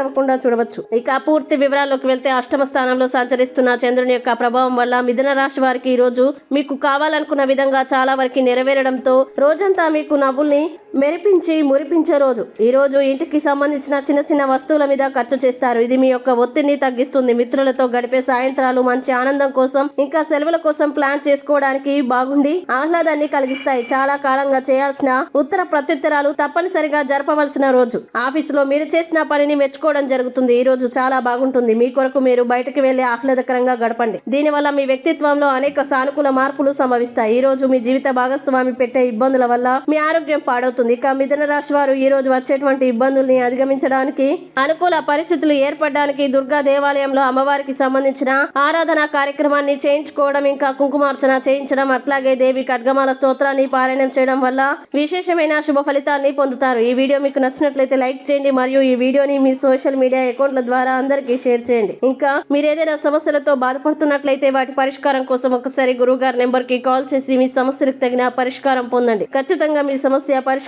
అవ్వకుండా చూడవచ్చు. ఇక పూర్తి వివరాల్లోకి వెళ్తే అష్టమ స్థానంలో సంచరిస్తున్న చంద్రుని యొక్క ప్రభావం వల్ల మిథున రాశి వారికి ఈ రోజు మీకు కావాలనుకున్న విధంగా చాలా వరకు నెరవేరడంతో రోజంతా మీకు నవ్వుల్ని మెరిపించి మురిపించే రోజు. ఈ రోజు ఇంటికి సంబంధించిన చిన్న చిన్న వస్తువుల మీద ఖర్చు చేస్తారు. ఇది మీ యొక్క ఒత్తిడిని తగ్గిస్తుంది. మిత్రులతో గడిపే సాయంత్రాలు మంచి ఆనందం కోసం ఇంకా సెలవుల కోసం ప్లాన్ చేసుకోవడానికి బాగుండి ఆహ్లాదాన్ని కలిగిస్తాయి. చాలా కాలంగా చేయాల్సిన ఉత్తర ప్రత్యుత్తరాలు తప్పనిసరిగా జరపవలసిన రోజు. ఆఫీసులో మీరు చేసిన పనిని మెచ్చుకోవడం జరుగుతుంది. ఈ రోజు చాలా బాగుంటుంది. మీ కొరకు మీరు బయటకు వెళ్ళి ఆహ్లాదకరంగా గడపండి. దీనివల్ల మీ వ్యక్తిత్వంలో అనేక సానుకూల మార్పులు సంభవిస్తాయి. ఈ రోజు మీ జీవిత భాగస్వామి పెట్టే ఇబ్బందుల వల్ల మీ ఆరోగ్యం పాడవుతుంది. ఇక మిథున రాశి వారు ఈ రోజు వచ్చేటువంటి ఇబ్బందుల్ని అధిగమించడానికి అనుకూల పరిస్థితులు ఏర్పడడానికి దుర్గా దేవాలయంలో అమ్మవారికి సంబంధించిన ఆరాధన కార్యక్రమాన్ని చేయించుకోవడం ఇంకా కుంకుమార్చన చేయించడం అట్లాగే దేవి ఖడ్గమాల స్తోత్రాన్ని పారాయణం చేయడం వల్ల విశేషమైన శుభ ఫలితాన్ని పొందుతారు. ఈ వీడియో మీకు నచ్చినట్లయితే లైక్ చేయండి మరియు ఈ వీడియోని మీ సోషల్ మీడియా అకౌంట్ల ద్వారా అందరికీ షేర్ చేయండి. ఇంకా మీరు ఏదైనా సమస్యలతో బాధపడుతున్నట్లయితే వాటి పరిష్కారం కోసం ఒకసారి గురువు గారి నెంబర్కి కాల్ చేసి మీ సమస్యలకు తగిన పరిష్కారం పొందండి. ఖచ్చితంగా మీ సమస్య